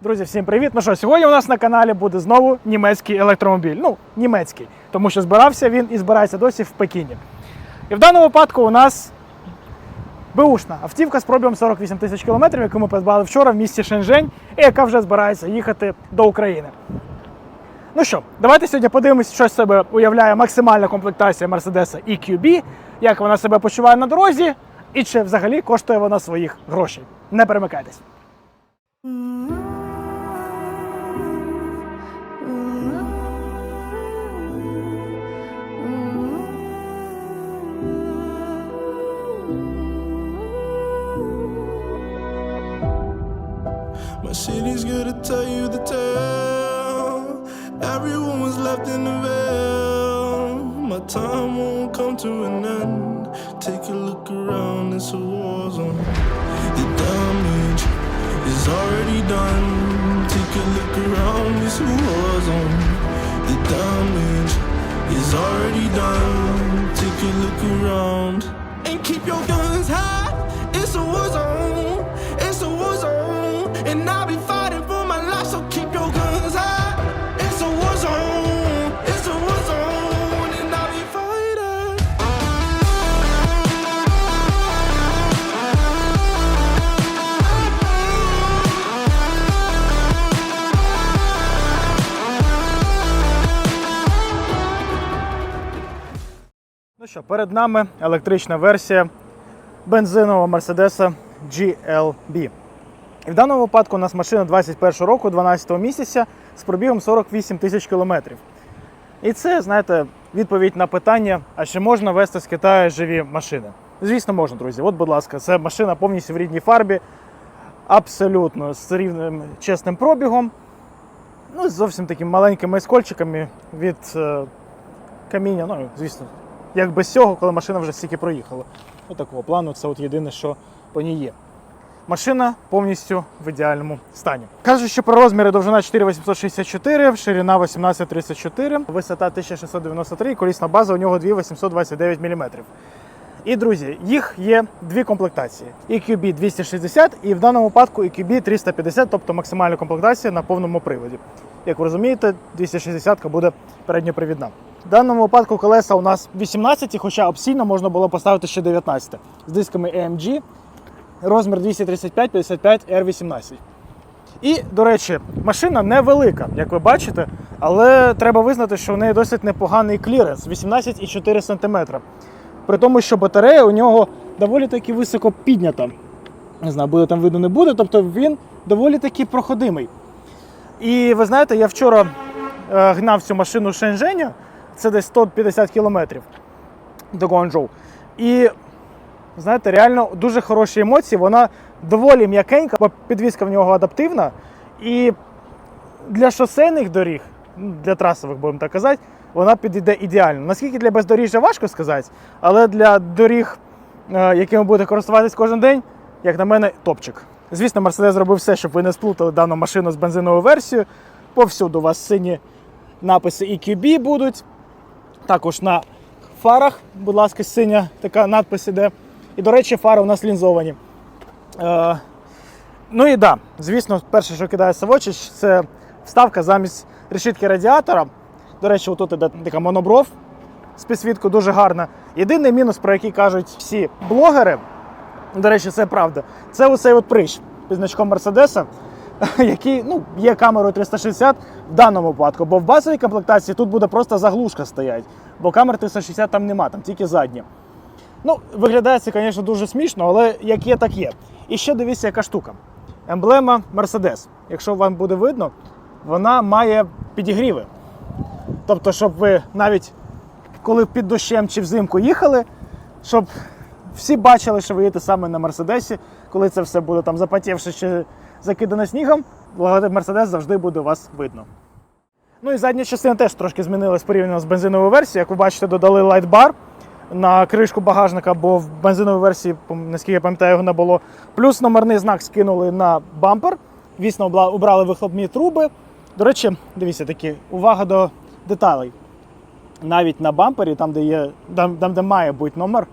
Друзі, всім привіт! Ну що, сьогодні у нас на каналі буде знову німецький електромобіль. Ну, німецький, тому що збирався він і збирається досі в Пекіні. І в даному випадку у нас беушна автівка з пробігом 48 тисяч кілометрів, яку ми придбали вчора в місті Шенжень, і яка вже збирається їхати до України. Ну що, давайте сьогодні подивимося, що з себе уявляє максимальна комплектація Mercedes EQB, як вона себе почуває на дорозі, і чи взагалі коштує вона своїх грошей. Не перемикайтесь. City's gonna tell you the tale. Everyone was left in the veil. My time won't come to an end. Take a look around, it's a war zone. The damage is already done. Take a look around, it's a war zone. The damage is already done. Take a look around and keep your guns high. It's a war zone. Що, перед нами електрична версія бензинового Mercedes GLB. І в даному випадку у нас машина 21 року, 12 місяця з пробігом 48 тисяч кілометрів. І це, знаєте, відповідь на питання: а чи можна вести з Китаю живі машини? Звісно, можна, друзі. От, будь ласка, це машина повністю в рідній фарбі, абсолютно з рівним чесним пробігом. Ну, з зовсім такими маленькими скольчиками від е, каміння. Ну, звісно, як без цього, коли машина вже стільки проїхала. Ось такого плану, це от єдине, що по ній є. Машина повністю в ідеальному стані. Кажуть, що про розміри довжина 4864, ширина 1834, висота 1693, колісна база у нього 2829 мм. І, друзі, їх є дві комплектації: EQB 260 і в даному випадку EQB 350, тобто максимальна комплектація на повному приводі. Як ви розумієте, 260 буде передньопривідна. В даному випадку колеса у нас 18, хоча опційно можна було поставити ще 19 з дисками AMG, розмір 235 55 R18. І, до речі, машина невелика, як ви бачите, але треба визнати, що в неї досить непоганий кліренс 18,4 см. При тому, що батарея у нього доволі таки високо піднята. Не знаю, буде там видно, не буде, тобто він доволі таки проходимий. І ви знаєте, я вчора е, гнав цю машину з Шенженя, це десь 150 кілометрів до Гуанчжоу. І знаєте, реально дуже хороші емоції. Вона доволі м'якенька, бо підвізка в нього адаптивна. І для шосейних доріг, ну, для трасових, будемо так казати, вона підійде ідеально. Наскільки для бездоріжжя важко сказати, але для доріг, е, якими будете користуватись кожен день, як на мене, топчик. Звісно, Mercedes зробив все, щоб ви не сплутали дану машину з бензиновою версією. Повсюду у вас сині написи EQB будуть. Також на фарах, будь ласка, синя така надпис іде. І, до речі, фари у нас лінзовані. Е, ну і да, звісно, перше, що кидається в очі, це вставка замість решітки радіатора. До речі, отут іде така монобров з підсвіткою дуже гарна. Єдиний мінус, про який кажуть всі блогери, до речі, це правда, це оцей от прищ під значком Мерседеса, який ну, є камерою 360 в даному випадку, бо в базовій комплектації тут буде просто заглушка стоять, бо камер 360 там нема, там тільки задні. Ну, виглядає це, звісно, дуже смішно, але як є, так є. І ще дивіться, яка штука. Емблема Mercedes. Якщо вам буде видно, вона має підігріви. Тобто, щоб ви навіть коли під дощем чи взимку їхали, щоб всі бачили, що ви їдете саме на Мерседесі, коли це все буде там запотівши чи закидане снігом, логотип Мерседес завжди буде у вас видно. Ну і задня частина теж трошки змінилась порівняно з бензиновою версією. Як ви бачите, додали лайтбар на кришку багажника, бо в бензиновій версії, наскільки я пам'ятаю, його не було. Плюс номерний знак скинули на бампер. Звісно, обла- убрали вихлопні труби. До речі, дивіться такі, увага до деталей. Навіть на бампері, там, де є, там, де має бути номер,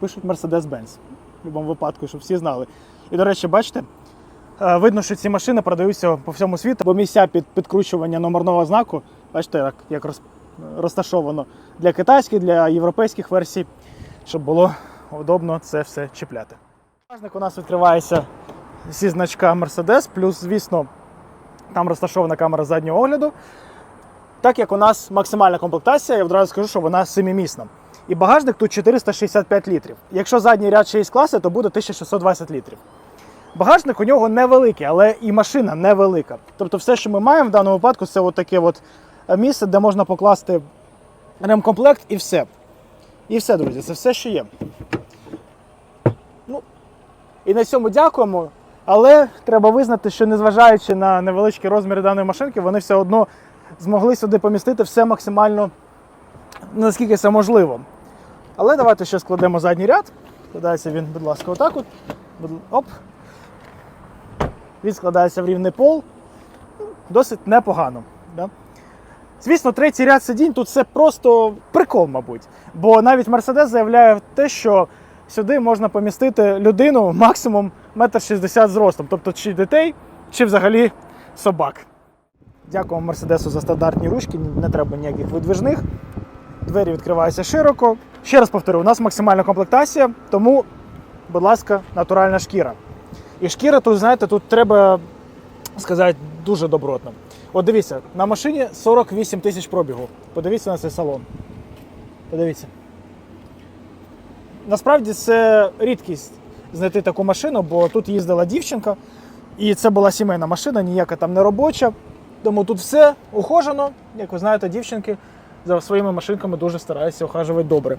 пишуть Mercedes-Benz. В будь-якому випадку, щоб всі знали. І, до речі, бачите, Е, Видно, що ці машини продаються по всьому світу, бо місця під підкручування номерного знаку, бачите, як, як роз- розташовано для китайських, для європейських версій, щоб було удобно це все чіпляти. Багажник у нас відкривається зі значка Mercedes, плюс, звісно, там розташована камера заднього огляду. Так як у нас максимальна комплектація, я одразу скажу, що вона семимісна. І багажник тут 465 літрів. Якщо задній ряд 6 класи, то буде 1620 літрів. Багажник у нього невеликий, але і машина невелика. Тобто все, що ми маємо в даному випадку, це таке от місце, де можна покласти ремкомплект і все. І все, друзі, це все, що є. Ну, і на цьому дякуємо. Але треба визнати, що незважаючи на невеличкі розміри даної машинки, вони все одно змогли сюди помістити все максимально наскільки це можливо. Але давайте ще складемо задній ряд. Складається він, будь ласка, отак от. Оп. Він складається в рівний пол. Досить непогано. Да? Звісно, третій ряд сидінь тут це просто прикол, мабуть. Бо навіть Mercedes заявляє те, що сюди можна помістити людину максимум 1,60 м зростом, тобто чи дітей, чи взагалі собак. Дякуємо Мерседесу за стандартні ручки, не треба ніяких видвижних. Двері відкриваються широко. Ще раз повторю, у нас максимальна комплектація, тому, будь ласка, натуральна шкіра. І шкіра тут, знаєте, тут треба сказати дуже добротно. От дивіться, на машині 48 тисяч пробігу. Подивіться на цей салон. Подивіться. Насправді це рідкість знайти таку машину, бо тут їздила дівчинка, і це була сімейна машина, ніяка там не робоча. Тому тут все ухожено. Як ви знаєте, дівчинки за своїми машинками дуже стараються ухажувати добре.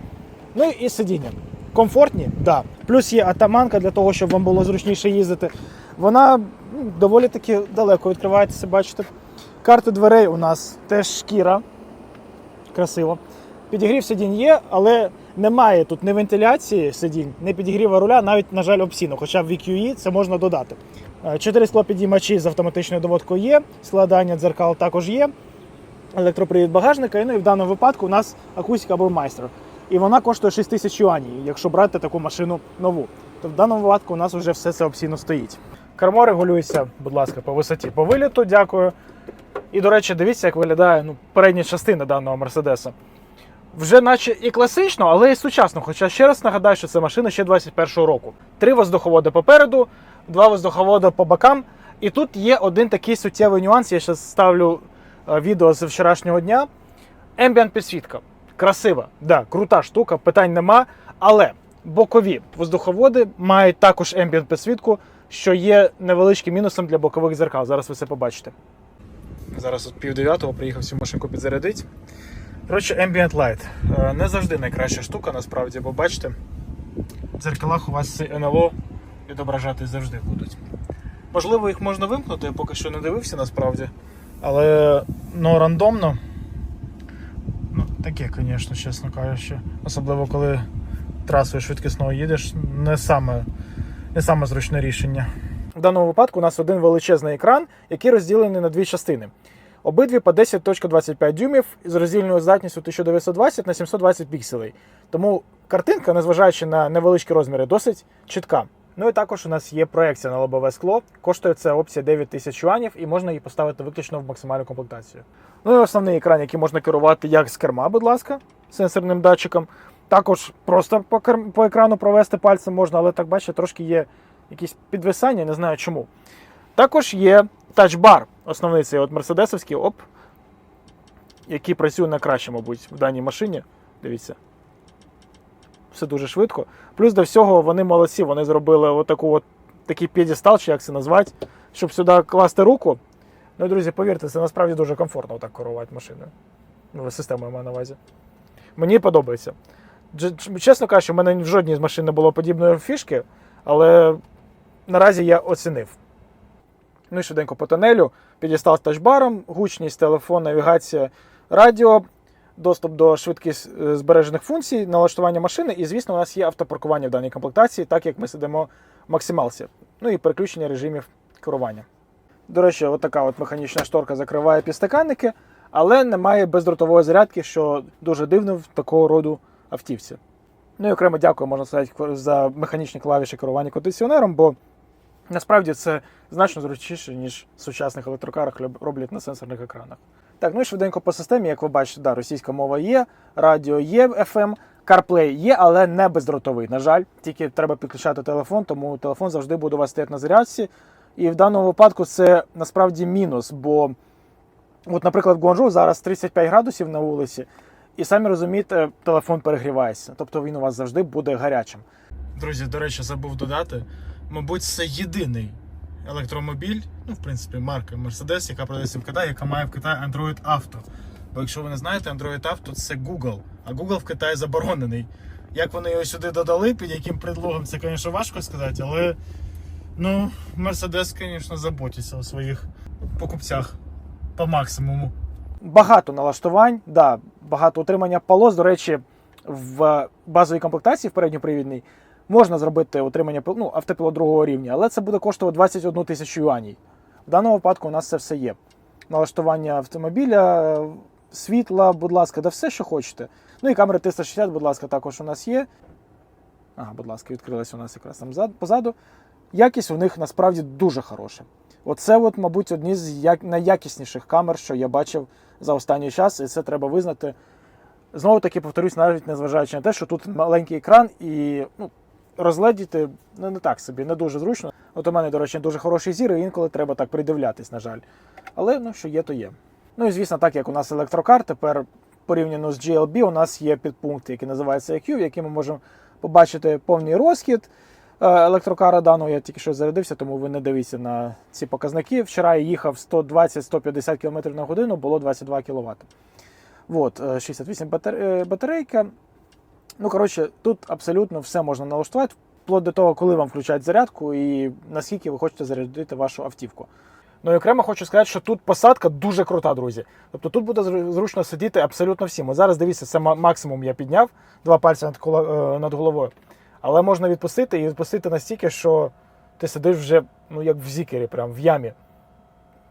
Ну і сидіння. Комфортні, так. Да. Плюс є атаманка для того, щоб вам було зручніше їздити. Вона ну, доволі таки далеко відкривається, бачите. Карти дверей у нас теж шкіра. Красиво. Підігрів сидінь є, але немає тут ні вентиляції сидінь, ні підігріва руля, навіть, на жаль, опційно, хоча в VQE це можна додати. Е, Чотири склопідіймачі з автоматичною доводкою є, складання дзеркал також є, електропривід багажника, і, ну і в даному випадку у нас акустика Burmeister. І вона коштує 6 тисяч юанів, якщо брати таку машину нову. То в даному випадку у нас вже все це опційно стоїть. Кермо регулюється, будь ласка, по висоті по виліту, дякую. І, до речі, дивіться, як виглядає ну, передня частина даного Мерседеса. Вже наче і класично, але і сучасно. Хоча ще раз нагадаю, що це машина ще 21-го року. Три воздуховоди попереду, два воздуховоди по бокам. І тут є один такий суттєвий нюанс. Я ще ставлю відео з вчорашнього дня. Ambient підсвітка. Красива, да, крута штука, питань нема. Але бокові воздуховоди мають також ambient підсвітку, що є невеличким мінусом для бокових зеркал. Зараз ви це побачите. Зараз от пів дев'ятого приїхав цю машинку підзарядити. Коротше, Ambient Light. Е, Не завжди найкраща штука, насправді, бо бачите, в дзеркалах у вас ці НЛО відображати завжди будуть. Можливо, їх можна вимкнути, я поки що не дивився насправді. Але ну, рандомно. Ну, таке, звісно, чесно кажучи. Особливо коли трасою швидкісно їдеш, не саме, не саме зручне рішення. В даному випадку у нас один величезний екран, який розділений на дві частини. Обидві по 10.25 дюймів з роздільною здатністю 1920 на 720 пікселей. Тому картинка, незважаючи на невеличкі розміри, досить чітка. Ну і також у нас є проекція на лобове скло. Коштує ця опція 9 тисяч юанів і можна її поставити виключно в максимальну комплектацію. Ну і основний екран, який можна керувати як з керма, будь ласка, сенсорним датчиком. Також просто по, кер... по екрану провести пальцем можна, але так бачите, трошки є якісь підвисання, не знаю чому. Також є тачбар, основний цей от мерседесовський, оп, який працює найкраще, мабуть, в даній машині. Дивіться. Все дуже швидко. Плюс до всього вони молодці, вони зробили отаку от, такий п'єдестал, чи як це назвати, щоб сюди класти руку. Ну, друзі, повірте, це насправді дуже комфортно так керувати машиною. Ну, системою маю на увазі. Мені подобається. Чесно кажучи, в мене в жодній з машин не було подібної фішки, але наразі я оцінив. Ну і швиденько по тунелю. Підістав з тачбаром, гучність, телефон, навігація, радіо, доступ до швидкість е, збережених функцій, налаштування машини. І, звісно, у нас є автопаркування в даній комплектації, так як ми сидимо в максималці. Ну і переключення режимів керування. До речі, от така от механічна шторка закриває підстаканники, але немає бездротової зарядки, що дуже дивно в такого роду автівці. Ну і окремо дякую, можна сказати, за механічні клавіші керування кондиціонером, бо Насправді це значно зручніше, ніж в сучасних електрокарах роблять на сенсорних екранах. Так, ну і швиденько по системі, як ви бачите, да, російська мова є, радіо є FM, CarPlay є, але не бездротовий. На жаль, тільки треба підключати телефон, тому телефон завжди буде у вас стояти на зарядці. І в даному випадку це насправді мінус, бо, от, наприклад, в Гуанчжоу зараз 35 градусів на вулиці, і самі розумієте, телефон перегрівається. Тобто він у вас завжди буде гарячим. Друзі, до речі, забув додати. Мабуть, це єдиний електромобіль, ну, в принципі, марка Mercedes, яка продається в Китаї, яка має в Китаї Android Auto. Бо якщо ви не знаєте, Android Auto це Google, а Google в Китаї заборонений. Як вони його сюди додали, під яким предлогом, це, звісно, важко сказати, але ну, Mercedes, звісно, заботиться у своїх покупцях по максимуму. Багато налаштувань, да, багато утримання полос. До речі, в базовій комплектації в передньопривідній можна зробити утримання пил- ну, автопілот другого рівня, але це буде коштувати 21 тисячу юаней. В даному випадку у нас це все є. Налаштування автомобіля, світла, будь ласка, да все, що хочете. Ну і камери 360, будь ласка, також у нас є. Ага, будь ласка, відкрилася у нас якраз там позаду. Якість у них насправді дуже хороша. Оце, от, мабуть, одні з найякісніших камер, що я бачив за останній час, і це треба визнати. Знову таки повторюсь, навіть незважаючи на те, що тут маленький екран і ну, розгледіти ну, не так собі, не дуже зручно. От у мене, до речі, дуже хороший зір, і інколи треба так придивлятись, на жаль. Але ну, що є, то є. Ну і звісно, так як у нас електрокар, тепер порівняно з GLB, у нас є підпункт, який називається EQ, в який ми можемо побачити повний розхід е, електрокара даного. Я тільки що зарядився, тому ви не дивіться на ці показники. Вчора я їхав 120-150 км на годину, було 22 кВт. От, е, 68 е, батарейка. Ну, коротше, тут абсолютно все можна налаштувати, вплоть до того, коли вам включають зарядку і наскільки ви хочете зарядити вашу автівку. Ну і окремо хочу сказати, що тут посадка дуже крута, друзі. Тобто тут буде зручно сидіти абсолютно всім. От зараз дивіться, це максимум я підняв, два пальці над, е, над головою. Але можна відпустити і відпустити настільки, що ти сидиш вже ну, як в зікері, прям в ямі.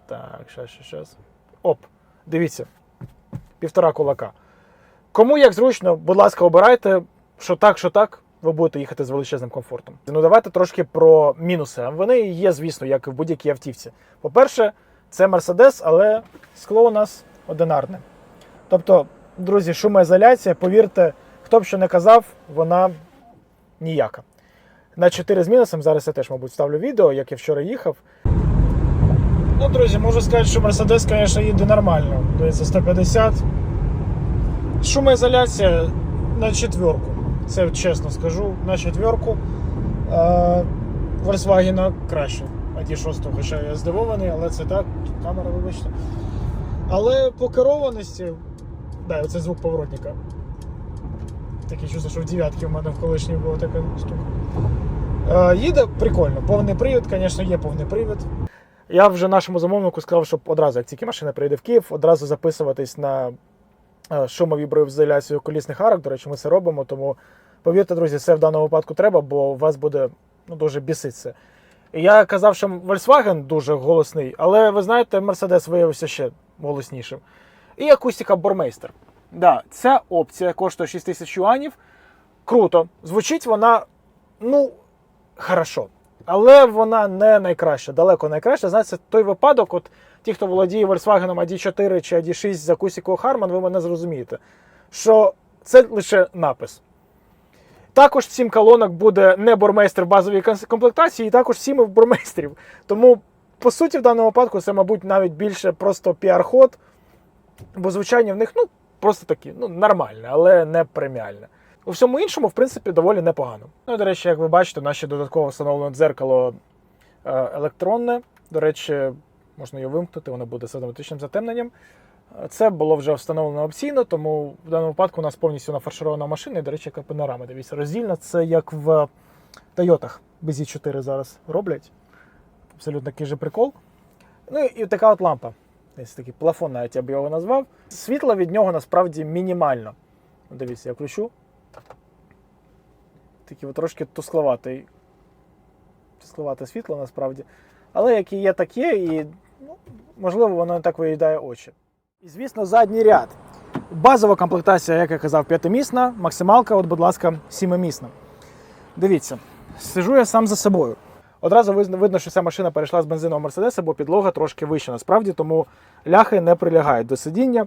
Так, щас, щас, щас. Оп, дивіться. Півтора кулака. Кому як зручно, будь ласка, обирайте, що так, що так, ви будете їхати з величезним комфортом. Ну давайте трошки про мінуси. Вони є, звісно, як в будь-якій автівці. По-перше, це Mercedes, але скло у нас одинарне. Тобто, друзі, шумоізоляція, повірте, хто б що не казав, вона ніяка. На 4 з мінусом, зараз я теж, мабуть, ставлю відео, як я вчора їхав. Ну, друзі, можу сказати, що Mercedes, звісно, їде нормально. Дивіться, 150. Шумоізоляція на четверку. Це чесно скажу, на четверку. Volkswagen краще. ID 6, хоча я здивований, але це так, камера, вибачте. Але по керованості, да, оце звук поворотника. Таке чувство, що в дев'ятки в мене в колишній була така штука. Їде прикольно. Повний привід, звісно, є повний привід. Я вже нашому замовнику сказав, щоб одразу, як тільки машина прийде в Київ, одразу записуватись на е, шумовіброізоляцію колісних арок. До речі, ми це робимо. Тому повірте, друзі, це в даному випадку треба, бо у вас буде ну, дуже біситься. Я казав, що Volkswagen дуже голосний, але ви знаєте, Mercedes виявився ще голоснішим. І акустика Бормейстер. Да, ця опція коштує 6 тисяч юанів. Круто. Звучить вона, ну, хорошо. Але вона не найкраща, далеко найкраща. Знаєте, той випадок, от ті, хто володіє Volkswagen ID4 чи ID6 з акустикою Harman, ви мене зрозумієте, що це лише напис. Також 7 колонок буде не бормейстер в базовій комплектації, і також 7 бормейстерів. Тому, по суті, в даному випадку це, мабуть, навіть більше просто піар-ход, бо звучання в них ну, просто такі, ну, нормальне, але не преміальне. У всьому іншому, в принципі, доволі непогано. Ну, до речі, як ви бачите, ще додатково встановлено дзеркало е, електронне. До речі, можна його вимкнути, воно буде з автоматичним затемненням. Це було вже встановлено опційно, тому в даному випадку у нас повністю нафарширована машина. І, до речі, яка панорама. Дивіться, роздільна це як в Тойотах BZ4 зараз роблять. Абсолютно такий же прикол. Ну і така от лампа. Ось такий плафон, навіть я б його назвав. Світла від нього насправді мінімально. Дивіться, я включу. Такий от трошки тускловатий. Тускловате світло насправді. Але як і є, так є, і можливо, воно не так виїдає очі. І звісно, задній ряд. Базова комплектація, як я казав, п'ятимісна, максималка, от, будь ласка, сімимісна. Дивіться, сижу я сам за собою. Одразу видно, що ця машина перейшла з бензинового Мерседеса, бо підлога трошки вища насправді, тому ляхи не прилягають до сидіння.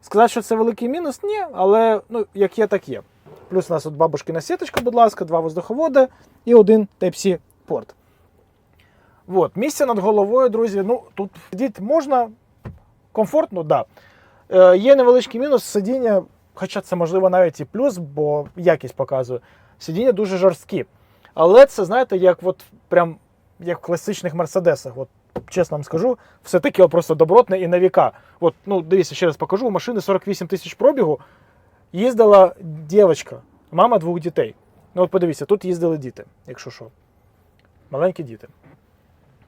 Сказати, що це великий мінус, ні, але ну, як є, так є. Плюс у нас тут бабушкина сіточка, будь ласка, два воздуховоди і один Type-C порт. От, місце над головою, друзі. Ну, тут сидіти можна комфортно, так. Да. Е, є невеличкий мінус сидіння, хоча це можливо навіть і плюс, бо якість показує. Сидіння дуже жорсткі. Але це, знаєте, як от прям як в класичних мерседесах. От, чесно вам скажу, все таке просто добротне і на віка. От, ну, дивіться, ще раз покажу. У машини 48 тисяч пробігу. Їздила дівчинка, мама двох дітей. Ну, от подивіться, тут їздили діти, якщо що. Маленькі діти.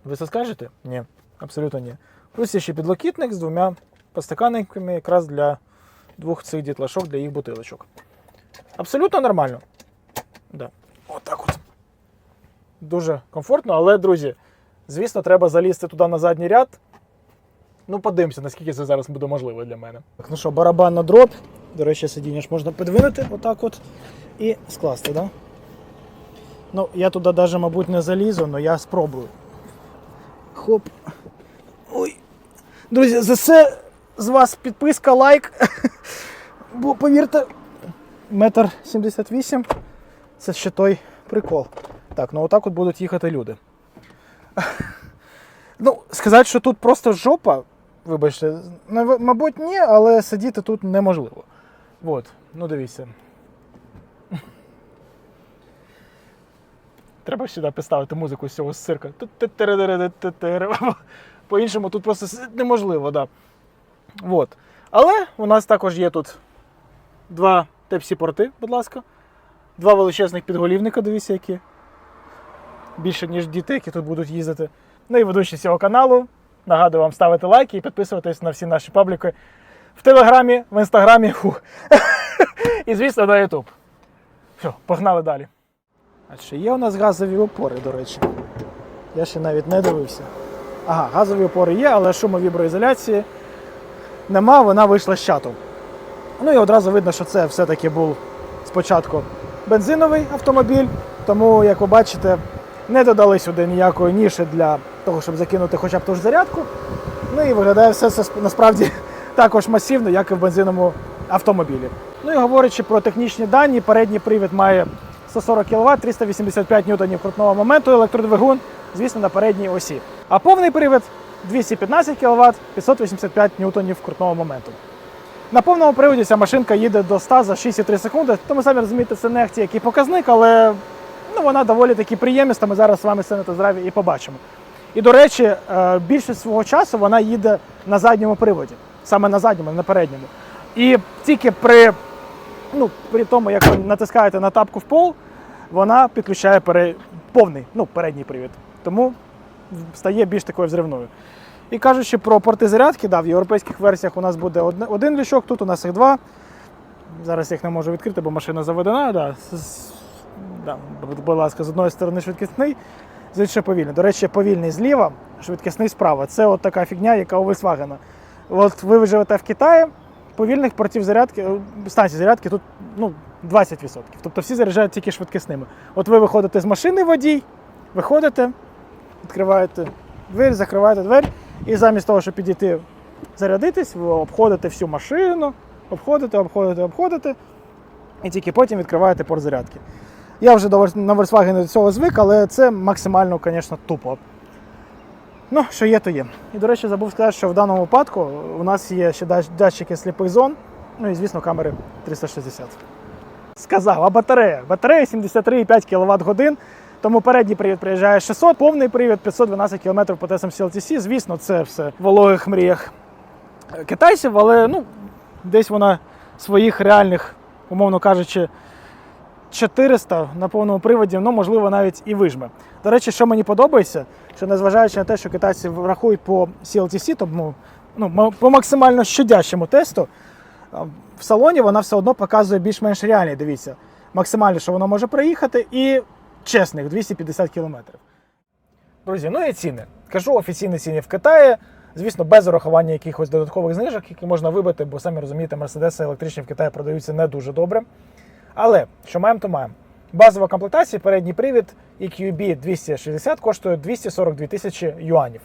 Ви це скажете? Ні, абсолютно ні. Плюс є ще підлокітник з двома подстаканниками якраз для двох цих дітлашок, для їх бутилочок. Абсолютно нормально. Да. Отак от. Дуже комфортно, але, друзі, звісно, треба залізти туди на задній ряд. Ну, подивимося, наскільки це зараз буде можливо для мене. Так, ну що, барабан на дроб. До речі, сидіння ж можна підвинути отак от і скласти, да? Ну, я туди навіть, мабуть, не залізу, але я спробую. Хоп. Ой. Друзі, за це з вас підписка, лайк. Бо повірте, метр сімдесят вісім це ще той прикол. Так, ну отак от будуть їхати люди. Ну, сказати, що тут просто жопа, вибачте, мабуть, ні, але сидіти тут неможливо. От, ну дивіться. Треба сюди поставити музику з цього цирка. По-іншому тут просто неможливо. Да. От. Але у нас також є тут два Type-C порти, будь ласка. Два величезних підголівника, дивіться, які. Більше, ніж діти, які тут будуть їздити. Ну і ведучий цього каналу. Нагадую вам ставити лайки і підписуватись на всі наші пабліки в Телеграмі, в Інстаграмі. І, звісно, на Ютуб. Все, погнали далі. А чи є у нас газові опори, до речі? Я ще навіть не дивився. Ага, газові опори є, але шумовіброізоляції нема, вона вийшла з чату. Ну і одразу видно, що це все-таки був спочатку бензиновий автомобіль, тому, як ви бачите, не додали сюди ніякої ніші для того, щоб закинути хоча б ту ж зарядку. Ну і виглядає все це насправді також масивно, як і в бензиновому автомобілі. Ну і говорячи про технічні дані, передній привід має 140 кВт, 385 ньютонів крутного моменту, електродвигун, звісно, на передній осі. А повний привід 215 кВт, 585 ньютонів крутного моменту. На повному приводі ця машинка їде до 100 за 6,3 секунди, тому самі розумієте, це не ахті який показник, але ну, вона доволі таки приємніста. Ми зараз з вами це на тест-драйві і побачимо. І до речі, е, більшість свого часу вона їде на задньому приводі, саме на задньому, не на передньому. І тільки при, ну, при тому, як ви натискаєте на тапку в пол, вона підключає пере... повний ну, передній привід. Тому стає більш такою взривною. І кажучи про порти зарядки, да, в європейських версіях у нас буде один лючок, тут у нас їх два. Зараз їх не можу відкрити, бо машина заведена. Да. Да, будь ласка, з одної сторони швидкісний, з іншої повільний. До речі, повільний зліва, швидкісний справа. Це от така фігня, яка у Volkswagen. От ви живете в Китаї, повільних портів зарядки, е, станцій зарядки тут ну, 20%. Тобто всі заряджають тільки швидкісними. От ви виходите з машини водій, виходите, відкриваєте двері, закриваєте двері, і замість того, щоб підійти зарядитись, ви обходите всю машину, обходите, обходите, обходите, і тільки потім відкриваєте порт зарядки. Я вже на Volkswagen до цього звик, але це максимально, звісно, тупо. Ну, що є, то є. І, до речі, забув сказати, що в даному випадку у нас є ще датчики сліпих зон, ну і, звісно, камери 360. Сказав, а батарея? Батарея 73,5 кВт годин. Тому передній привід приїжджає 600, повний привід 512 км по TSMC LTC. Звісно, це все в вологих мріях китайців, але ну, десь вона своїх реальних, умовно кажучи, 400 на повному приводі, ну можливо навіть і вижме. До речі, що мені подобається, що незважаючи на те, що китайці рахують по CLTC, тому ну, по максимально щодящому тесту, в салоні вона все одно показує більш-менш реальний. Дивіться, максимально, що воно може проїхати, і чесних 250 кілометрів. Друзі, ну і ціни. Кажу офіційні ціни в Китаї. Звісно, без урахування якихось додаткових знижок, які можна вибити, бо самі розумієте, мерседеси електричні в Китаї продаються не дуже добре. Але що маємо, то маємо. Базова комплектація, передній привід EQB 260 коштує 242 тисячі юанів.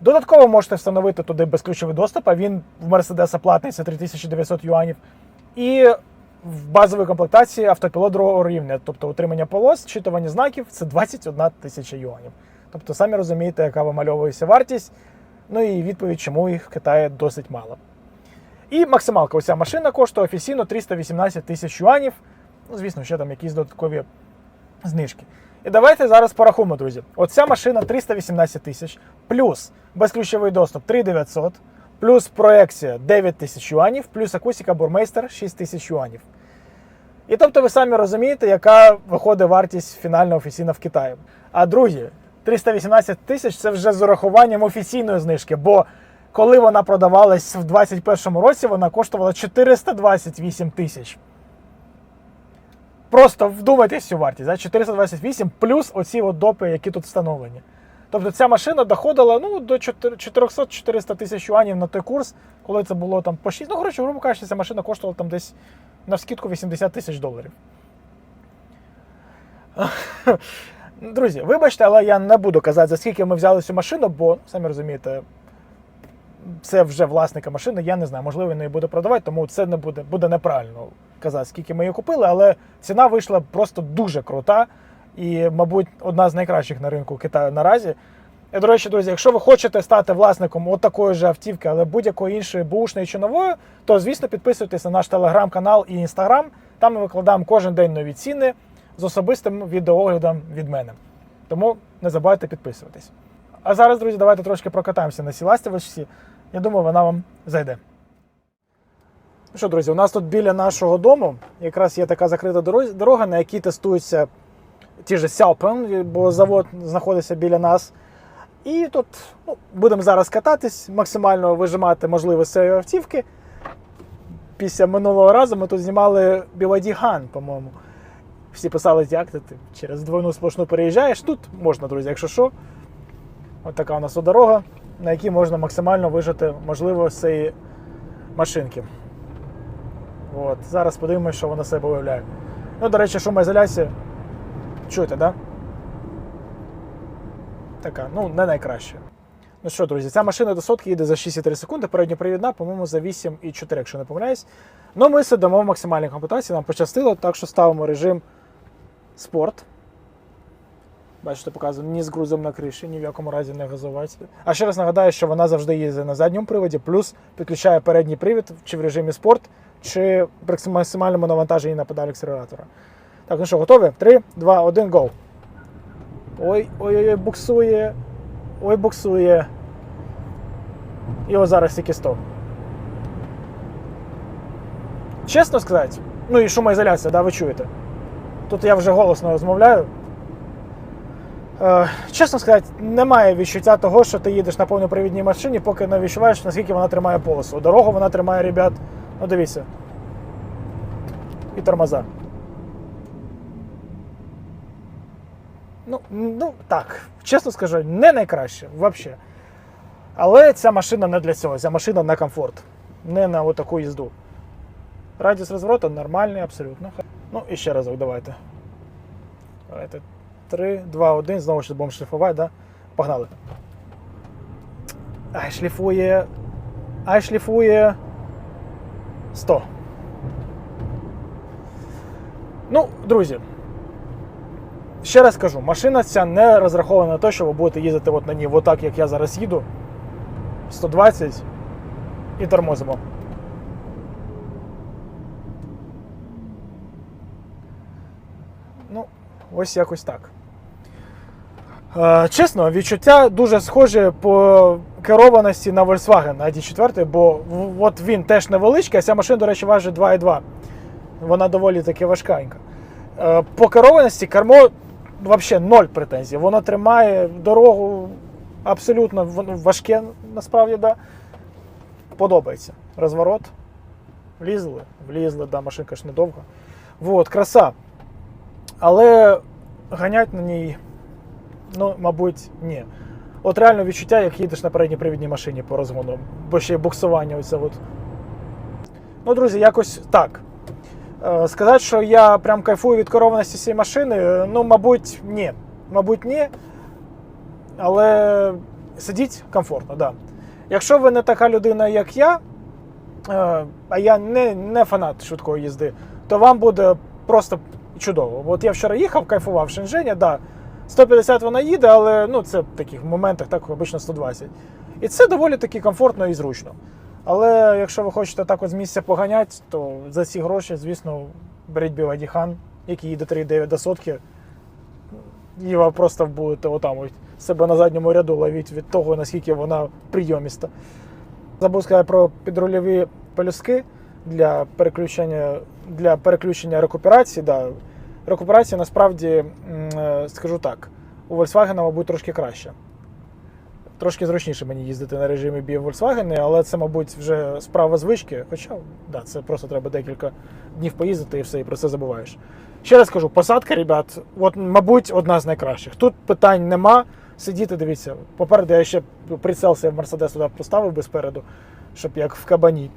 Додатково можете встановити туди безключовий доступ, а він в Мерседеса платний це 3900 юанів. І в базовій комплектації автопілот другого рівня, тобто утримання полос, читування знаків це 21 тисяча юанів. Тобто, самі розумієте, яка вимальовується вартість. Ну і відповідь, чому їх в Китаї досить мало. І максималка, оця машина коштує офіційно 318 тисяч юанів. Ну, звісно, ще там якісь додаткові знижки. І давайте зараз порахуємо, друзі. Оця машина 318 тисяч, плюс безключовий доступ 3900, плюс проекція 9 тисяч юанів, плюс акустика бурмейстер 6 тисяч юанів. І тобто ви самі розумієте, яка виходить вартість фінальна офіційна в Китаї. А друзі, 318 тисяч це вже з урахуванням офіційної знижки, бо коли вона продавалась в 2021 році, вона коштувала 428 тисяч. Просто вдумайтесь цю вартість. Да? 428 плюс оці от допи, які тут встановлені. Тобто ця машина доходила ну, до 400-400 тисяч юанів на той курс, коли це було там по 6. Ну, коротше, грубо кажучи, ця машина коштувала там десь на скидку 80 тисяч доларів. Друзі, вибачте, але я не буду казати, за скільки ми взяли цю машину, бо, самі розумієте, це вже власника машини, я не знаю, можливо, він її буде продавати, тому це не буде, буде неправильно казати, скільки ми її купили, але ціна вийшла просто дуже крута і, мабуть, одна з найкращих на ринку Китаю наразі. І, до речі, друзі, якщо ви хочете стати власником от такої ж автівки, але будь-якої іншої бушної чи нової, то звісно підписуйтесь на наш телеграм-канал і інстаграм. Там ми викладаємо кожен день нові ціни з особистим відеооглядом від мене. Тому не забувайте підписуватись. А зараз, друзі, давайте трошки прокатаємося на цій ластівочці. Я думаю, вона вам зайде. Ну що, друзі, у нас тут біля нашого дому якраз є така закрита дорога, на якій тестуються ті ж Сяопен, бо завод знаходиться біля нас. І тут ну, будемо зараз кататись, максимально вижимати можливість цієї автівки. Після минулого разу ми тут знімали BYD Han, по-моєму. Всі писали, як ти через двойну сплошну переїжджаєш. Тут можна, друзі, якщо що. От така у нас дорога, на якій можна максимально вижити можливо з цієї машинки. От. Зараз подивимося, що вона себе виявляє. Ну, до речі, шумоізоляція. Чуєте, да? Така, ну, не найкраща. Ну що, друзі, ця машина до сотки їде за 6,3 секунди, передньопривідна, по-моєму, за 8,4, якщо не помиляюсь. Ну, ми сидимо в максимальній комплектації, нам пощастило, так що ставимо режим спорт. Бачите, показую, ні з грузом на криші, ні в якому разі не газувати. А ще раз нагадаю, що вона завжди їздить на задньому приводі, плюс підключає передній привід чи в режимі спорт, чи при максимальному навантаженні на педаль акселератора. Так, ну що, готові? 3, 2, 1, go. Ой, ой, ой, буксує. Ой, буксує. І ось зараз тільки 100. Чесно сказати, ну і шумоізоляція, да, ви чуєте. Тут я вже голосно розмовляю. Е, чесно сказати, немає відчуття того, що ти їдеш на повнопривідній машині, поки не відчуваєш, наскільки вона тримає полосу. Дорогу вона тримає, ребят. Ну дивіться. І тормоза. Ну, ну так, чесно скажу, не найкраще взагалі. Але ця машина не для цього, ця машина на комфорт, не на отаку їзду. Радіус розвороту нормальний, абсолютно. Ну і ще разок давайте. Давайте. 3, 2, 1, знову ж будемо шліфувати, да? Погнали. Ай, шліфує. Ай, шліфує. 100. Ну, друзі. Ще раз кажу, машина ця не розрахована на те, що ви будете їздити от на ній, отак, як я зараз їду. 120 і тормозимо. Ну, ось якось так. Е, чесно, відчуття дуже схоже по керованості на Volkswagen на ID4, бо от він теж невеличкий, а ця машина, до речі, важить 2,2. Вона доволі таки важкенька. Е, По керованості кермо взагалі ноль претензій. Воно тримає дорогу абсолютно важке, насправді, да. Подобається. Розворот. Влізли, влізли, да, машинка ж недовга. Вот, краса. Але ганять на ній, ну, мабуть, ні. От реально відчуття, як їдеш на передній привідній машині по розгону, бо ще й буксування оце от. Ну, друзі, якось так. Е, Сказати, що я прям кайфую від керованості цієї машини, е, ну, мабуть, ні. Мабуть, ні. Але сидіть комфортно, да. Якщо ви не така людина, як я, е, а я не, не фанат швидкої їзди, то вам буде просто чудово. От я вчора їхав, кайфував в Шенжені, да, 150 вона їде, але ну, це в таких моментах так обично 120. І це доволі таки комфортно і зручно. Але якщо ви хочете так з місця поганяти, то за ці гроші, звісно, беріть Han, який їде 3,9 до сотки. І ви просто будете отам от себе на задньому ряду ловіть від того, наскільки вона прийоміста. Забув сказати про підрульові пелюстки для переключення, для переключення рекуперації. Да. Рекуперація насправді, е, скажу так, у Volkswagen, мабуть, трошки краще. Трошки зручніше мені їздити на режимі B Volkswagen, але це, мабуть, вже справа звички. Хоча, да, це просто треба декілька днів поїздити і все, і про це забуваєш. Ще раз кажу, посадка, ребят, от, мабуть, одна з найкращих. Тут питань нема. Сидіти, дивіться. Попереду я ще прицел себе в Мерседес туди поставив би спереду, щоб як в кабані.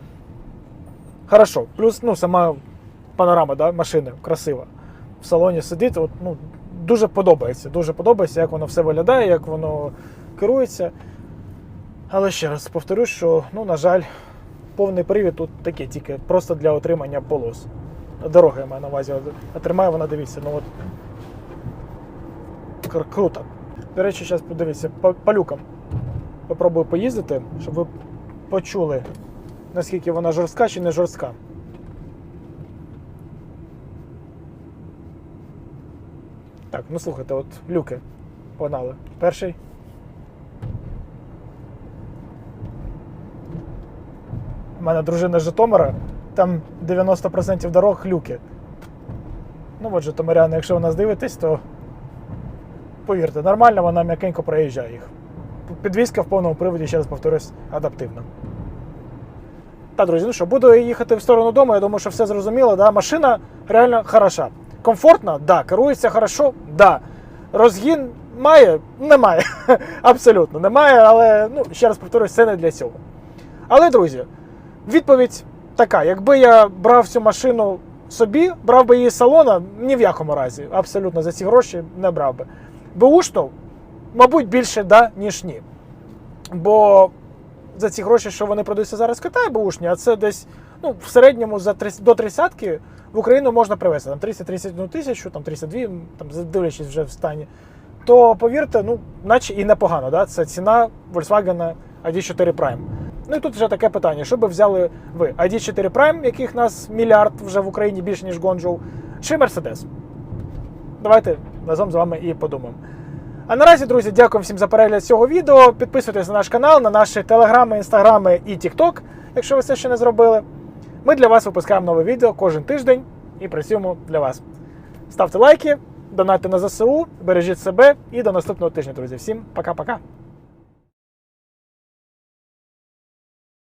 Хорошо. Плюс ну, сама панорама да, машини красива. В салоні сидіти, от, ну, дуже подобається. Дуже подобається, як воно все виглядає, як воно керується. Але ще раз повторюсь, що, ну, на жаль, повний привід тут таке тільки просто для отримання полос. Дороги я маю на увазі. А тримає вона, дивіться, ну от. Кр- Круто. До речі, зараз подивіться, по, по люкам. Попробую поїздити, щоб ви почули, наскільки вона жорстка чи не жорстка. Так, ну слухайте, от люки погнали. Перший. У мене дружина Житомира, там 90% дорог люки. Ну от Житомиряни, якщо ви нас дивитесь, то повірте, нормально вона м'якенько проїжджає їх. Підвізка в повному приводі, ще раз повторюсь, адаптивна. Та, друзі, ну що, буду їхати в сторону дому, я думаю, що все зрозуміло. Да? Машина реально хороша. Комфортна? Да. Керується хорошо? Да. Розгін має? Немає. Абсолютно немає, але ну, ще раз повторюсь, це не для цього. Але, друзі, відповідь така: якби я брав цю машину собі, брав би її з салона, ні в якому разі. Абсолютно за ці гроші не брав би. Бушну, мабуть, більше да, ніж ні. Бо за ці гроші, що вони продаються зараз в Китаї, бушні, а це десь ну, в середньому за 30, до 30 в Україну можна привезти там 30-31 тисячу, там 32, там, дивлячись вже в стані. То повірте, ну, наче і непогано. Да? Це ціна Volkswagen ID4 Prime. Ну і тут вже таке питання: що би взяли ви? ID4 Prime, яких нас мільярд вже в Україні більше, ніж Гонджоу, чи Mercedes? Давайте разом з вами і подумаємо. А наразі, друзі, дякую всім за перегляд цього відео. Підписуйтесь на наш канал, на наші телеграми, інстаграми і тікток, якщо ви це ще не зробили. Ми для вас випускаємо нове відео кожен тиждень і працюємо для вас. Ставте лайки, донатьте на ЗСУ, бережіть себе і до наступного тижня, друзі. Всім пока-пока.